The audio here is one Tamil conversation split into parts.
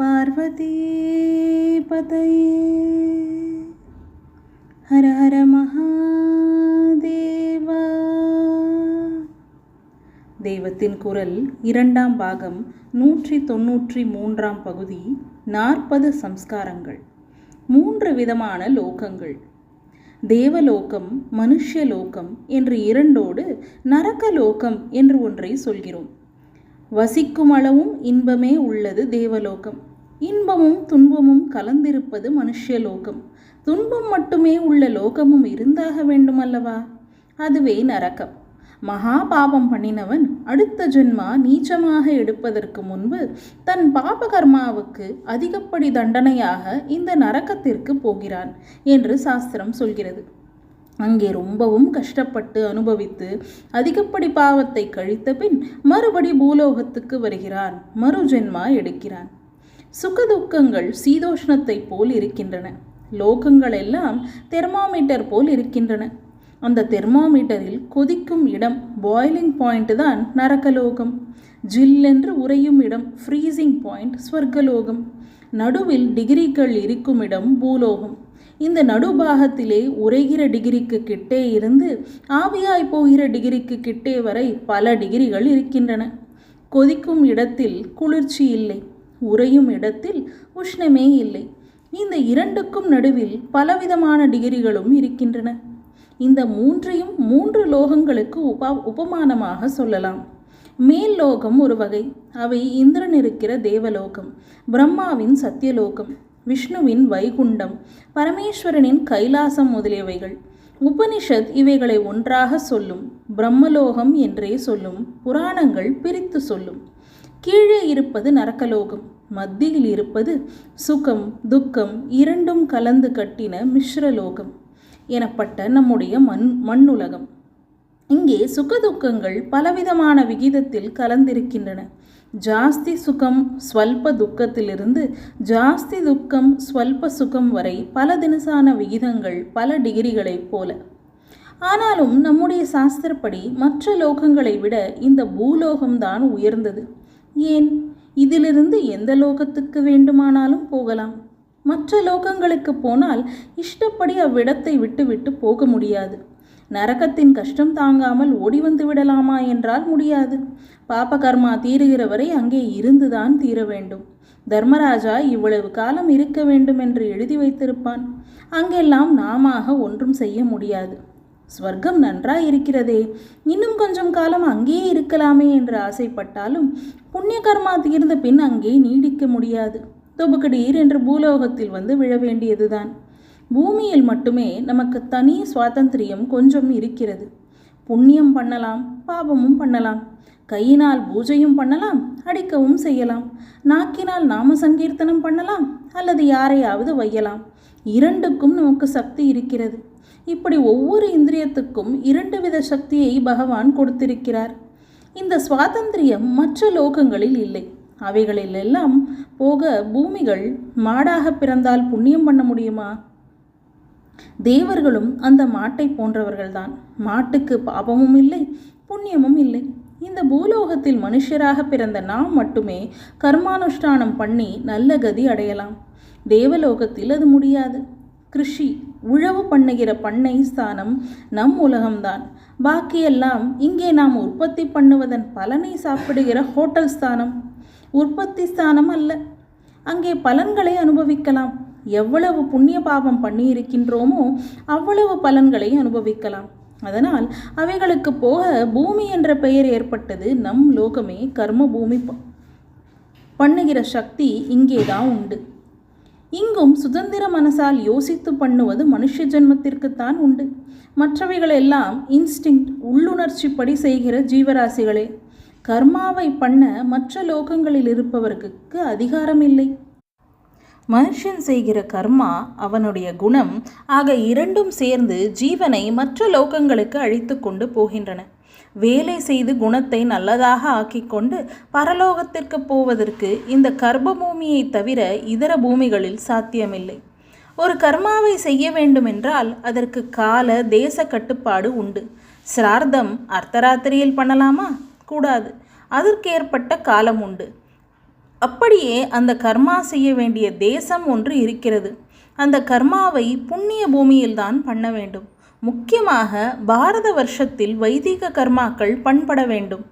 पार्वतीपतये हर ஹர ஹர மகாதேவா. தெய்வத்தின் குரல் இரண்டாம் பாகம் நூற்றி தொன்னூற்றி மூன்றாம் பகுதி நாற்பது சம்ஸ்காரங்கள். மூன்று விதமான லோகங்கள். தேவலோகம் மனுஷ்யலோகம் என்று இரண்டோடு நரகலோகம் என்று ஒன்றை சொல்கிறோம். வசிக்கும் அளவும் இன்பமே உள்ளது தேவலோகம். இன்பமும் துன்பமும் கலந்திருப்பது மனுஷ்யலோகம். துன்பம் மட்டுமே உள்ள லோகமும் இருந்தாக வேண்டுமல்லவா? அதுவே நரகம். மகா பாபம் பண்ணினவன் அடுத்த ஜென்மா நீச்சமாக எடுப்பதற்கு முன்பு தன் பாபகர்மாவுக்கு அதிகப்படி தண்டனையாக இந்த நரக்கத்திற்கு போகிறான் என்று சாஸ்திரம் சொல்கிறது. அங்கே ரொம்பவும் கஷ்டப்பட்டு அனுபவித்து அதிகப்படி பாவத்தை கழித்த பின் மறுபடி பூலோகத்துக்கு வருகிறான். மறு ஜென்மா எடுக்கிறான். சுகதுக்கங்கள் சீதோஷ்ணத்தைப் போல் இருக்கின்றன. லோகங்கள் எல்லாம் தெர்மாமீட்டர் போல் இருக்கின்றன. அந்த தெர்மாமீட்டரில் கொதிக்கும் இடம் பாய்லிங் பாயிண்ட் தான் நரகலோகம். ஜில்லென்று உறையும் இடம் ஃப்ரீசிங் பாயிண்ட் ஸ்வர்கலோகம். நடுவில் டிகிரிகள் இருக்கும் இடம் பூலோகம். இந்த நடுபாகத்திலே உரைகிற டிகிரிக்கு கிட்டே இருந்து ஆவியாய் போகிற டிகிரிக்கு கிட்டே வரை பல டிகிரிகள் இருக்கின்றன. கொதிக்கும் இடத்தில் குளிர்ச்சி இல்லை. உறையும் இடத்தில் உஷ்ணமே இல்லை. இந்த இரண்டுக்கும் நடுவில் பலவிதமான டிகிரிகளும் இருக்கின்றன. இந்த மூன்றையும் மூன்று லோகங்களுக்கு உபா உபமானமாக சொல்லலாம். மேல் லோகம் ஒரு வகை அவை இந்திரன் இருக்கிற தேவலோகம் பிரம்மாவின் சத்தியலோகம் விஷ்ணுவின் வைகுண்டம் பரமேஸ்வரனின் கைலாசம் முதலியவைகள். உபனிஷத் இவைகளை ஒன்றாக சொல்லும் பிரம்மலோகம் என்றே சொல்லும் புராணங்கள் பிரித்து சொல்லும். கீழே இருப்பது நரக்கலோகம் மத்தியில் இருப்பது சுகம் துக்கம் இரண்டும் கலந்து கட்டின மிஸ்ரலோகம் எனப்பட்ட நம்முடைய மண் மண்ணுலகம். இங்கே சுகதுக்கங்கள் பலவிதமான விகிதத்தில் கலந்திருக்கின்றன. ஜாஸ்தி சுகம் ஸ்வல்ப துக்கத்திலிருந்து ஜாஸ்தி துக்கம் ஸ்வல்ப சுகம் வரை பல தினசான விகிதங்கள் பல டிகிரிகளைப் போல. ஆனாலும் நம்முடைய சாஸ்திரப்படி மற்ற லோகங்களை விட இந்த பூலோகம்தான் உயர்ந்தது. ஏன்? இதிலிருந்து எந்த லோகத்துக்கு வேண்டுமானாலும் போகலாம். மற்ற லோகங்களுக்கு போனால் இஷ்டப்படி அவ்விடத்தை விட்டுவிட்டு போக முடியாது. நரகத்தின் கஷ்டம் தாங்காமல் ஓடி வந்து விடலாமா என்றால் முடியாது. பாபகர்மா தீருகிற வரை அங்கே இருந்துதான் தீர வேண்டும். தர்மராஜா இவ்வளவு காலம் இருக்க வேண்டும் என்று எழுதி வைத்திருப்பான். அங்கெல்லாம் நாமாக ஒன்றும் செய்ய முடியாது. ஸ்வர்க்கம் நன்றாய் இருக்கிறதே இன்னும் கொஞ்சம் காலம் அங்கேயே இருக்கலாமே என்று ஆசைப்பட்டாலும் புண்ணிய கர்மா தீர்ந்த பின் அங்கே நீடிக்க முடியாது. தொபுக்கடீர் என்று பூலோகத்தில் வந்து விழ வேண்டியதுதான். பூமியில் மட்டுமே நமக்கு தனி சுவாதந்திரியம் கொஞ்சம் இருக்கிறது. புண்ணியம் பண்ணலாம் பாபமும் பண்ணலாம். கையினால் பூஜையும் பண்ணலாம் அடிக்கவும் செய்யலாம். நாக்கினால் நாம சங்கீர்த்தனம் பண்ணலாம் அல்லது யாரையாவது வையலாம். இரண்டுக்கும் நமக்கு சக்தி இருக்கிறது. இப்படி ஒவ்வொரு இந்திரியத்துக்கும் இரண்டு வித சக்தியை பகவான் கொடுத்திருக்கிறார். இந்த சுவாதந்திரியம் மற்ற லோகங்களில் இல்லை. அவைகளில் எல்லாம் போக பூமிகள் மாடாக பிறந்தால் புண்ணியம் பண்ண முடியுமா? தேவர்களும் அந்த மாட்டை போன்றவர்கள்தான். மாட்டுக்கு பாபமும் இல்லை புண்ணியமும் இல்லை. இந்த பூலோகத்தில் மனுஷராக பிறந்த நாம் மட்டுமே கர்மானுஷ்டானம் பண்ணி நல்ல கதி அடையலாம். தேவலோகத்தில் அது முடியாது. கிருஷி உழவு பண்ணுகிற பண்ணை ஸ்தானம் நம் உலகம்தான். பாக்கியெல்லாம் இங்கே நாம் உற்பத்தி பண்ணுவதன் பலனை சாப்பிடுகிற ஹோட்டல் ஸ்தானம். உற்பத்தி ஸ்தானம் அல்ல. அங்கே பலன்களை அனுபவிக்கலாம். எவ்வளவு புண்ணிய பாபம் பண்ணியிருக்கின்றோமோ அவ்வளவு பலன்களை அனுபவிக்கலாம். அதனால் அவைகளுக்கு போக பூமி என்ற பெயர் ஏற்பட்டது நம் லோகமே கர்ம பூமி பண்ணுகிற சக்தி இங்கேதான் உண்டு. இங்கும் சுதந்திர மனசால் யோசித்து பண்ணுவது மனுஷ ஜென்மத்திற்குத்தான் உண்டு. மற்றவைகளெல்லாம் இன்ஸ்டிங் உள்ளுணர்ச்சிப்படி செய்கிற ஜீவராசிகளே கர்மாவை பண்ண மற்ற லோகங்களில் இருப்பவர்களுக்கு அதிகாரம் இல்லை மனுஷன் செய்கிற கர்மா அவனுடைய குணம் ஆக இரண்டும் சேர்ந்து ஜீவனை மற்ற லோகங்களுக்கு அழித்து கொண்டு போகின்றன. வேலை செய்து குணத்தை நல்லதாக ஆக்கிக்கொண்டு பரலோகத்திற்கு போவதற்கு இந்த கர்ப்ப பூமியை தவிர இதர பூமிகளில் சாத்தியமில்லை. ஒரு கர்மாவை செய்ய வேண்டுமென்றால் அதற்கு கால தேச கட்டுப்பாடு உண்டு. சிரார்த்தம் அர்த்தராத்திரியில் பண்ணலாமா? கூடாது. அதற்கேற்பட்ட காலம் உண்டு. அப்படியே அந்த கர்மா செய்ய வேண்டிய தேசம் ஒன்று இருக்கிறது. அந்த கர்மாவை புண்ணிய பூமியில்தான் பண்ண வேண்டும். முக்கியமாக பாரத வருஷத்தில் வைதிக கர்மாக்கள் பண்பட வேண்டும்.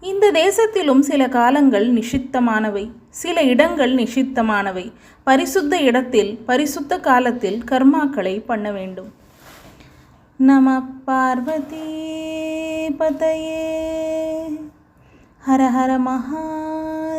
இந்த தேசத்திலும் சில காலங்கள் நிஷித்தமானவை சில இடங்கள் நிஷித்தமானவை. பரிசுத்த இடத்தில் பரிசுத்த காலத்தில் கர்மாக்களை பண்ண வேண்டும். நம பார்வதி பதையே. ஹர ஹர மகாதேவா.